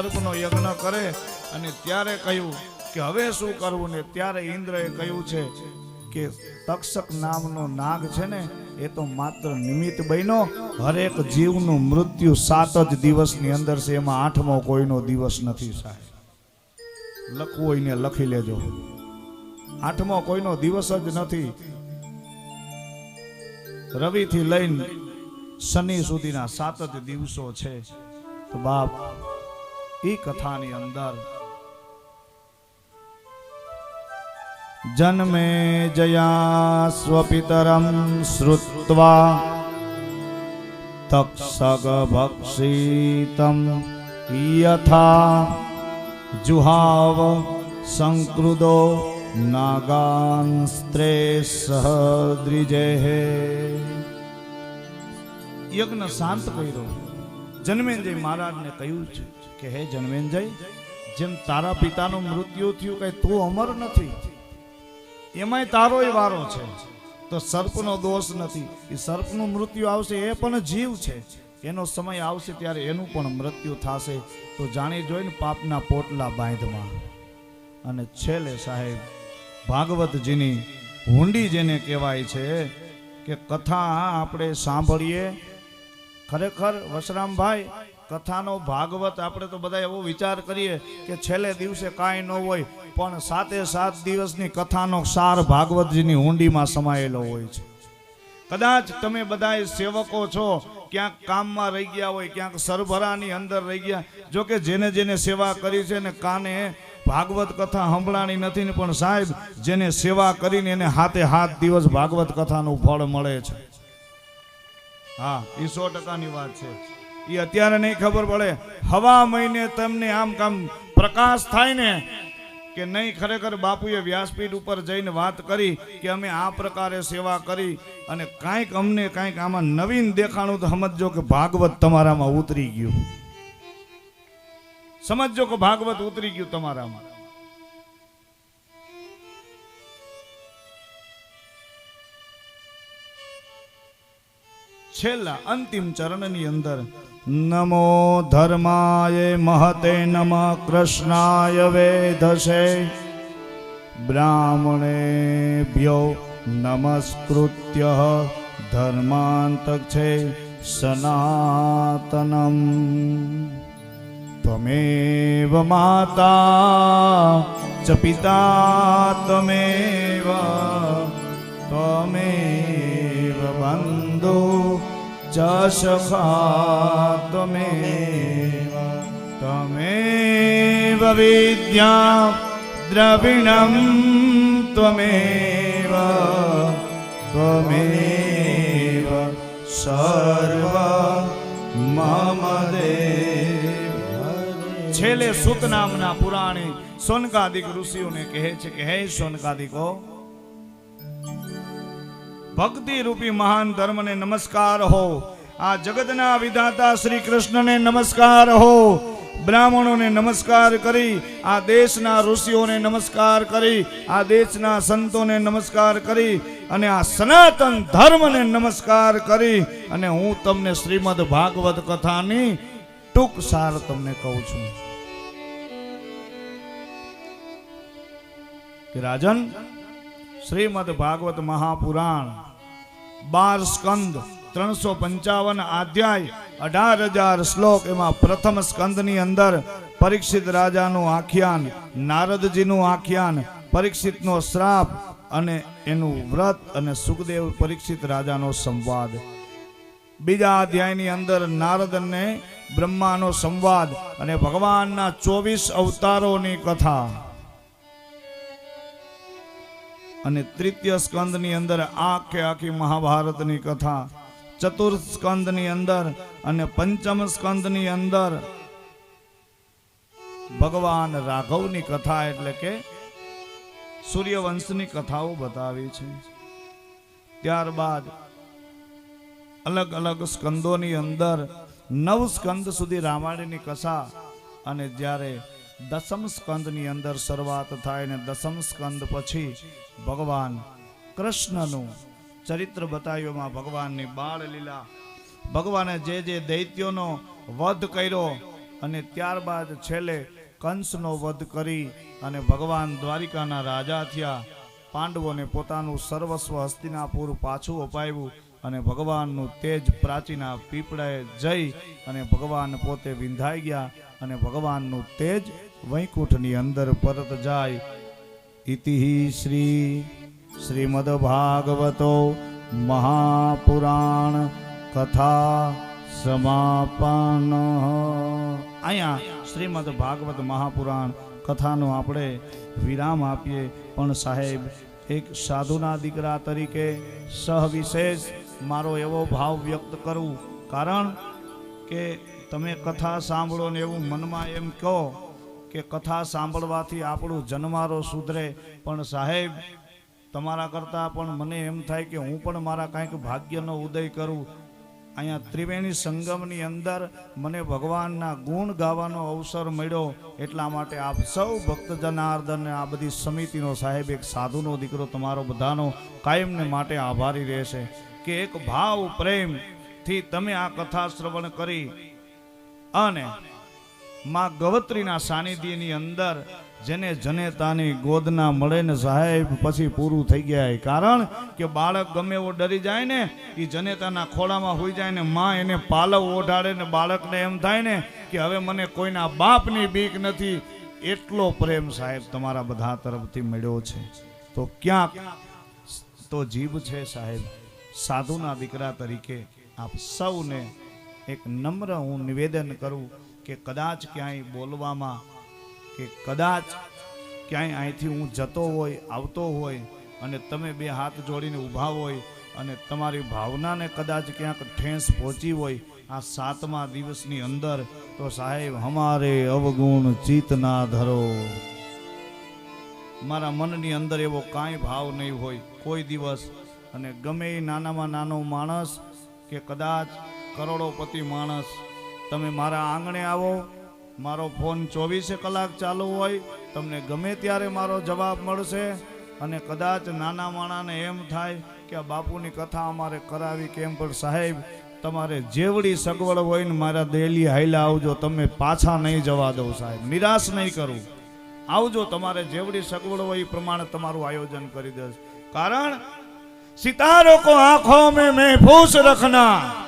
સર્પનો યજ્ઞ કરે અને ત્યારે કહ્યું કે હવે શું કરવું ને ત્યારે ઇન્દ્રએ કહ્યું છે કે તક્ષક નામનો નાગ છે ને, એ તો માત્ર નિમિત્ત બન્યો. હરેક જીવનું મૃત્યુ સાત જ દિવસની અંદર છે, એમાં આઠમો કોઈનો દિવસ નથી સાહેબ. લખવું હોય ને લખી લેજો. આઠમો કોઈનો દિવસ જ નથી. રવિથી લઈને શનિ સુધીના સાત જ દિવસો છે. તો બાપ એ કથાની અંદર. જન્મે જયા સ્વપિતરમ શ્રુત્વા તક્ષગ ભક્ષિતમ યથા જુહાવ સંકૃદો નાગાંસ્ત્રે સહદ્રિજે યજ્ઞ શાંત કર્યો. જન્મેન્જય મહારાજને કહ્યું છે કે, હે જન્મેન્જય, જેમ તારા પિતાનું મૃત્યુ થયું કઈ તું અમર નથી, એમાંય તારોય વારો છે. તો સર્પનો દોષ નથી. એ સર્પનું મૃત્યુ આવશે, એ પણ જીવ છે. એનો સમય આવશે ત્યારે એનું પણ મૃત્યુ થશે. તો જાણી જોઈને પાપના પોટલા બાંધમાં. અને છેલ્લે સાહેબ, ભાગવતજીની હુંડી જેને કહેવાય છે કે કથા આપણે સાંભળીએ ખરેખર વસરામભાઈ, કથાનો ભાગવત આપણે તો બધા એવો વિચાર કરીએ કે છેલ્લે દિવસે કાંઈ ન હોય, પણ સાતે સાત દિવસની કથાનો સાર ભાગવતજીની ઊંડીમાં સમાયેલો હોય છે. કદાચ તમે બધા સેવકો છો, ક્યાંક કામમાં રહી ગયા હોય, ક્યાંક સરભરાની અંદર રહી ગયા, જો કે જેને જેને સેવા કરી છે ને કાને ભાગવત કથા સંભળાણી નથી ને, પણ સાહેબ, જેને સેવા કરીને એને હાથે હાથ દિવસ ભાગવત કથાનું ફળ મળે છે. હા. એ સો ટકાની વાત છે. એ અત્યારે નહીં ખબર પડે. હવા મહિને તમને આમ કામ પ્રકાશ થાય ને કે નહીં ખરેખર બાપુએ વ્યાસપીઠ ઉપર જઈને વાત કરી કે અમે આ પ્રકારે સેવા કરી અને કાંઈક અમને કાંઈક આમાં નવીન દેખાણું તો સમજજો કે ભાગવત તમારામાં ઉતરી ગયું. સમજજો કે ભાગવત ઉતરી ગયું તમારામાં. છેલ્લા અંતિમ ચરણની અંદર, નમો ધર્માય મહતે નમ કૃષ્ણાય વેધશે. બ્રાહ્મણેભ્યો નમસ્કૃત્ય ધર્માંતક છે સનાતનમ. ત્વમેવ માતા ચ પિતા, ત્વમેવ ત્વમેવ ચ તમે તમે ત્વમેવ વિદ્યા દ્રવિણમ ત્વમેવ ત્વમેવ સર્વ મમ છેલ્લે સુત નામના પુરાણી સોનકાદિક ઋષિઓને કહે છે કે, હે સોનકાદિકો ભક્તિ રૂપી મહાન ધર્મને નમસ્કાર હો. આ જગતના વિધાતા શ્રી કૃષ્ણને નમસ્કાર હો. બ્રાહ્મણોને નમસ્કાર કરી, આ દેશના ઋષિઓને નમસ્કાર કરી, આ દેશના સંતોને નમસ્કાર કરી, અને આ સનાતન ધર્મને નમસ્કાર કરી, અને હું તમને શ્રીમદ ભાગવત કથાની ટૂંક સાર તમને કહું છું. રાજન, શ્રીમદ ભાગવત મહાપુરાણ બાર સ્કંદ, ત્રણસો પંચાવન અધ્યાય, અઢાર હજાર શ્લોક એમાં પ્રથમ સ્કંદની અંદર પરીક્ષિત રાજાનું આખ્યાન, નારદજીનું આખ્યાન, પરીક્ષિતનો શ્રાપ અને એનું વ્રત અને સુખદેવ પરીક્ષિત રાજાનો સંવાદ. બીજા અધ્યાયની અંદર નારદ અને બ્રહ્માનો સંવાદ અને ભગવાનના ચોવીસ અવતારોની કથા. અને તૃતીય સ્કંદની અંદર આખે આખી મહાભારતની કથા ચતુર્થ સ્કંદની અંદર અને પંચમ સ્કંદની અંદર ભગવાન રાઘવની કથા એટલે કે સૂર્યવંશની કથાઓ બતાવી છે. ત્યારબાદ અલગ અલગ સ્કંદોની અંદર નવ સ્કંદ સુધી રામાયણની કથા અને જ્યારે દસમ સ્કંદની અંદર શરૂઆત થાય ને દસમ સ્કંદ પછી ભગવાન કૃષ્ણનું ચરિત્ર બતાવ્યોમાં ભગવાનની બાળ લીલા ભગવાને જે જે દૈત્યોનો વધ કર્યો અને ત્યારબાદ છેલ્લે કંસનો વધ કરી અને ભગવાન દ્વારિકાના રાજા થયા. પાંડવોને પોતાનું સર્વસ્વ હસ્તિનાપુર પાછું અપાવ્યું અને ભગવાનનું તેજ પ્રાચીના પીપળાએ જઈ અને ભગવાન પોતે વિંધાઈ ગયા અને ભગવાનનું તેજ વૈકુંઠની અંદર પરત જાય. ઇતિ શ્રી શ્રીમદ ભાગવતો મહાપુરાણ કથા સમાપન. અહીંયા શ્રીમદ ભાગવત મહાપુરાણ કથાનો આપણે વિરામ આપીએ. પણ સાહેબ, એક સાધુના દીકરા તરીકે સહવિશેષ મારો એવો ભાવ વ્યક્ત કરું. કારણ કે તમે કથા સાંભળો ને એવું મનમાં એમ કહો કે કથા સાંભળવાથી આપણું જન્મારો સુધરે. પણ સાહેબ, તમારા કરતાં પણ મને એમ થાય કે હું પણ મારા કાંઈક ભાગ્યનો ઉદય કરું. અહીંયા ત્રિવેણી સંગમની અંદર મને ભગવાનના ગુણ ગાવાનો અવસર મળ્યો. એટલા માટે આપ સૌ ભક્ત જનાર્દન આ બધી સમિતિનો સાહેબ, એક સાધુનો દીકરો તમારો બધાનો કાયમને માટે આભારી રહેશે. કે એક ભાવ પ્રેમથી તમે આ કથા શ્રવણ કરી. અને માં ગવત્રીના સાનિધ્યની અંદર જેને જનેતાની ગોદના મળે ને સાહેબ, પછી પૂરું થઈ ગયા કારણ કે બાળક ગમે એવો ડરી જાય ને એ જનેતાના ખોળામાં હોઈ જાય ને માં એને પાલવ ઓઢાડે ને બાળકને એમ થાય ને કે હવે મને કોઈના બાપની બીક નથી. એટલો પ્રેમ સાહેબ તમારા બધા તરફથી મળ્યો છે. તો ક્યાંક તો જીભ છે સાહેબ, સાધુના દીકરા તરીકે આપ સૌને એક નમ્ર હું નિવેદન કરું કે કદાચ ક્યાંય બોલવામાં કે કદાચ ક્યાંય અહીંથી હું જતો હોય, આવતો હોય અને તમે બે હાથ જોડીને ઊભા હોય અને તમારી ભાવનાને કદાચ ક્યાંક ઠેંસ પહોંચી હોય આ સાતમા દિવસની અંદર, તો સાહેબ અમારે અવગુણ ચિત ના ધરો. મારા મનની અંદર એવો કાંઈ ભાવ નહીં હોય. કોઈ દિવસ અને ગમે નાનામાં નાનો માણસ કે કદાચ કરોડોપતિ માણસ તમે મારા આંગણે આવો. મારો ફોન ચોવીસે કલાક ચાલુ હોય. તમને ગમે ત્યારે મારો જવાબ મળશે. અને કદાચ નાના માણાને એમ થાય કે આ બાપુની કથા અમારે કરાવી કેમ? પણ સાહેબ, તમારે જેવડી સગવડ હોય ને મારા દેલી હાઈલા આવજો. તમે પાછા નહીં જવા દો સાહેબ. નિરાશ નહીં કરું. આવજો તમારે જેવડી સગવડ હોય એ પ્રમાણે તમારું આયોજન કરી દેશ કારણ, સિતારો કો આંખો મેં મહેફૂસ રખના.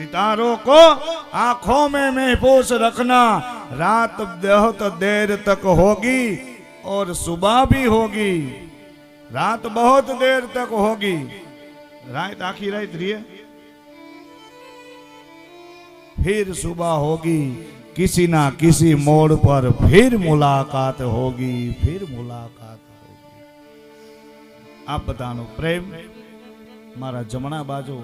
सितारों को आंखों में महफूज रखना रात बहुत देर तक होगी और सुबह भी होगी रात बहुत देर तक होगी रात आखी रात रही है फिर सुबह होगी किसी ना किसी मोड़ पर फिर मुलाकात होगी फिर मुलाकात होगी આ બધાનો પ્રેમ મારા જમણા બાજુ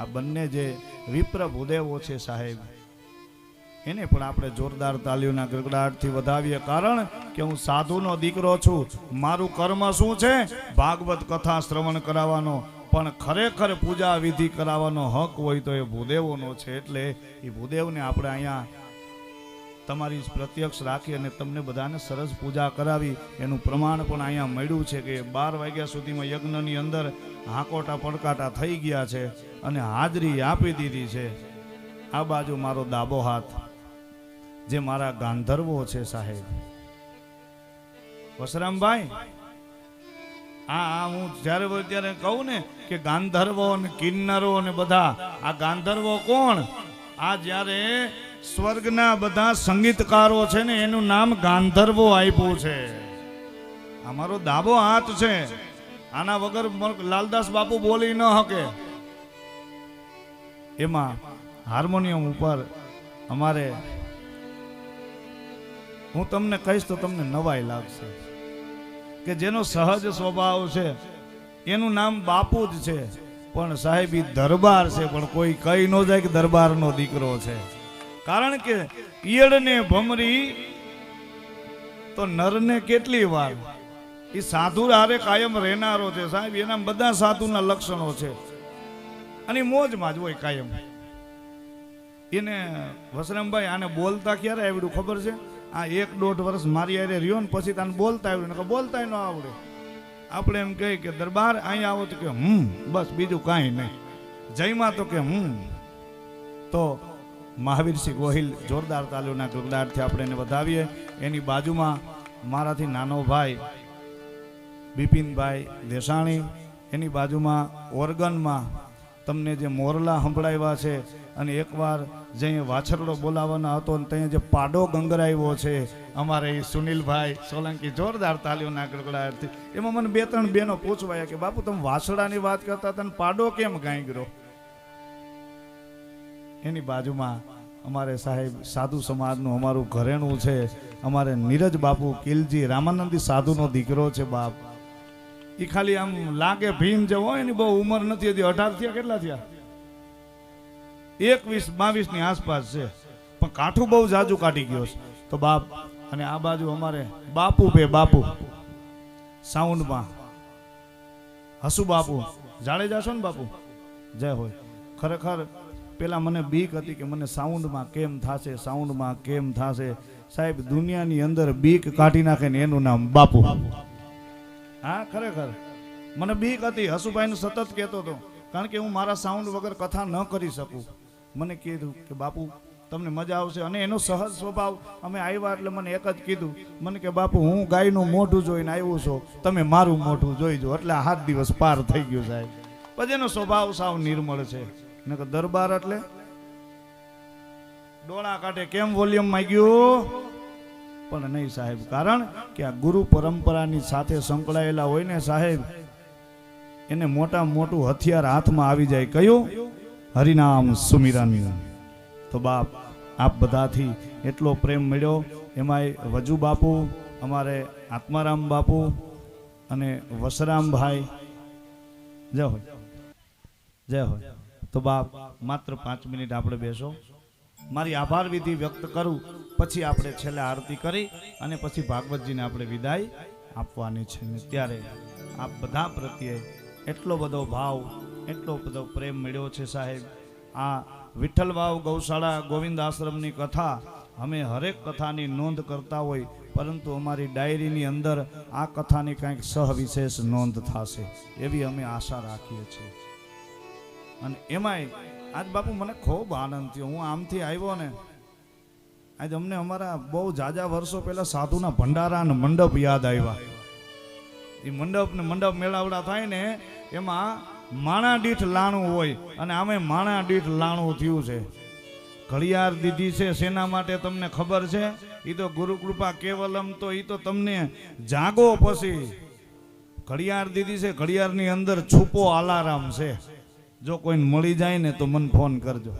આ બંને જે વિપ્ર ભૂદેવો છે સાહેબ, એને પણ આપણે જોરદાર તાલીઓના ગરગડાટથી વધાવીએ. કારણ કે હું સાધુનો દીકરો છું, મારું કર્મ શું છે? ભાગવત કથા શ્રવણ કરાવવાનો. પણ ખરેખર પૂજા વિધિ કરાવવાનો હક હોય તો એ ભૂદેવોનો છે. એટલે એ ભૂદેવને આપણે અહીંયા તમારી પ્રત્યક્ષ રાખી અને તમને બધાને સરસ પૂજા કરાવી. એનું પ્રમાણ પણ અહીંયા મળ્યું છે કે બાર વાગ્યા સુધીમાં યજ્ઞની અંદર હાકોટા પડકાટા થઈ ગયા છે. અને હાજરી આપી દીધી છે. આ બાજુ મારો દાબો હાથ, જે મારા ગાંધર્વો છે સાહેબ. વસરામભાઈ, આ હું જ્યારે ત્યારે કહું ને કે ગાંધર્વો ને કિન્નરો ને બધા, આ ગાંધર્વો કોણ? આ જ્યારે સ્વર્ગના બધા સંગીતકારો છે ને, એનું નામ ગાંધર્વો આપ્યું છે. આ મારો દાબો હાથ છે. આના વગર લાલદાસ બાપુ બોલી ન શકે એમાં હાર્મોનિયમ ઉપર અમારે હું તમને કહીશ તો તમને નવાઈ લાગશે. કે જેનો સહજ સ્વભાવ છે, એનું નામ બાપુ જ છે. પણ સાહેબ એ દરબાર છે, પણ કોઈ કહી ન જાય કે દરબારનો દીકરો છે. કારણ કે ઈયળને ભમરી તો નરને કેટલી વાર? એ સાધુ હારે કાયમ રહેનારો છે સાહેબ એના બધા સાધુના લક્ષણો છે. અને મોજમાં જ હોય કાયમ. એને વસરામભાઈ આને બોલતા ક્યારે આવડ્યું ખબર છે? આ એક દોઢ વર્ષ મારી હારે રહ્યો ને પછી તને બોલતા આવડ્યું. નકર બોલતા ન આવડે. આપણે એમ કહીએ કે દરબાર અહીંયા આવો તો કે, હમ, બસ બીજું કાંઈ નહીં. જયમાં તો કે, હમ. તો મહાવીરસિંહ ગોહિલ જોરદાર તાલુના ગુરદારથી આપણે એને વધાવીએ. એની બાજુમાં મારાથી નાનો ભાઈ, બિપિનભાઈ દેસાણી. એની બાજુમાં ઓર્ગનમાં તમને જે મોરલા સંભળાવ્યા છે અને એકવાર જે વાછરડો બોલાવવાનો હતો અને ત્યાં જે પાડો ગંગરાવ્યો છે, અમારે એ સુનિલભાઈ સોલંકી જોરદાર તાલીઓના ગડગડાટથી એમાં મને બે ત્રણ બેનો પૂછવાયા કે, બાપુ, તમે વાછરડાની વાત કરતા તને પાડો કેમ ગાંગરો એની બાજુમાં અમારે સાહેબ સાધુ સમાજનું અમારું ઘરેણું છે. અમારે નીરજ બાપુ, કિલજી રામાનંદી સાધુનો દીકરો છે બાપ. એ ખાલી આમ લાગે ભીમ જેવો એની બહુ ઉંમર નથી હતી. અઢાર થયા કેટલા થયા? એકવીસ, બાવીસની આસપાસ છે. પણ કાઠું બહુ જાજુ કાઢી ગયો છે. તો બાપ, અને આ બાજુ અમારે બાપુ બે બાપુ. સાઉન્ડમાં. હસુ બાપુ. જાડેજા જાશો ને બાપુ? જય હોય. ખરેખર પેલા મને બીક હતી કે મને સાઉન્ડમાં કેમ થશે, સાઉન્ડમાં કેમ થશે? સાહેબ, દુનિયાની અંદર બીક કાઢી નાખે ને એનું નામ બાપુ બાપુ. હા, ખરેખર. મને બીક હતી. હસુભાઈનું સતત કહેતો હતો, કારણ કે હું મારા સાઉન્ડ વગર કથા ન કરી શકું. મને કીધું કે, બાપુ, તમને મજા આવશે. અને એનો સહજ સ્વભાવ અમે આવ્યા એટલે મને એક જ કીધું. મને કે, બાપુ, હું ગાયનું મોઢું જોઈને આવ્યો છું. તમે મારું મોઢું જોઈ જો એટલે હાથ દિવસ પાર થઈ ગયો સાહેબ. પછી એનો સ્વભાવ સાવ નિર્મળ છે. ને કે દરબાર એટલે? ડોળા કાઢે કેમ વોલ્યુમમાં ગયું? પણ નહીં સાહેબ. કારણ કે આ ગુરુ પરંપરાની સાથે સંકળાયેલા હોય ને સાહેબ, એને મોટા મોટું હથિયાર હાથમાં આવી જાય. કયું? હરિનામ સુમિરન તો બાપ, આપ બધાથી એટલો પ્રેમ મળ્યો. એમાંય વજુ બાપુ, અમારે આત્મારામ બાપુ અને વસરામભાઈ જય હોય. જય હોય. તો બાપ, માત્ર પાંચ મિનિટ આપણે બેસો. મારી આભાર વિધિ વ્યક્ત કરું, પછી આપણે છેલ્લે આરતી કરી અને પછી ભાગવતજીને આપણે વિદાય આપવાની છે. ને ત્યારે આપ બધા પ્રત્યે એટલો બધો ભાવ, એટલો બધો પ્રેમ મળ્યો છે સાહેબ. આ વિઠ્ઠલભાવ ગૌશાળા ગોવિંદ આશ્રમની કથા અમે હરેક કથાની નોંધ કરતા હોય, પરંતુ અમારી ડાયરીની અંદર આ કથાની કંઈક સહવિશેષ નોંધ થશે, એવી અમે આશા રાખીએ છીએ. અને એમાંય આજ બાપુ મને ખૂબ આનંદ થયો. હું આમથી આવ્યો ને, આજ અમને અમારા બહુ જાજા વર્ષો પહેલા સાધુના ભંડારા અને મંડપ યાદ આવ્યા. એ મંડપ ને મંડપ મેળાવડા થાય ને, એમાં માણા દીઠ લાણું હોય અને આમે માણા દીઠ લાણું થયું છે. ઘડિયાળ દીધી છે, શેના માટે તમને ખબર છે? એ તો ગુરુકૃપા કેવલમ તો એ તો તમને જાગો પછી. ઘડિયાળ દીધી છે, ઘડિયાળની અંદર છુપો અલારામ છે. જો કોઈને મળી જાય ને તો મને ફોન કરજો.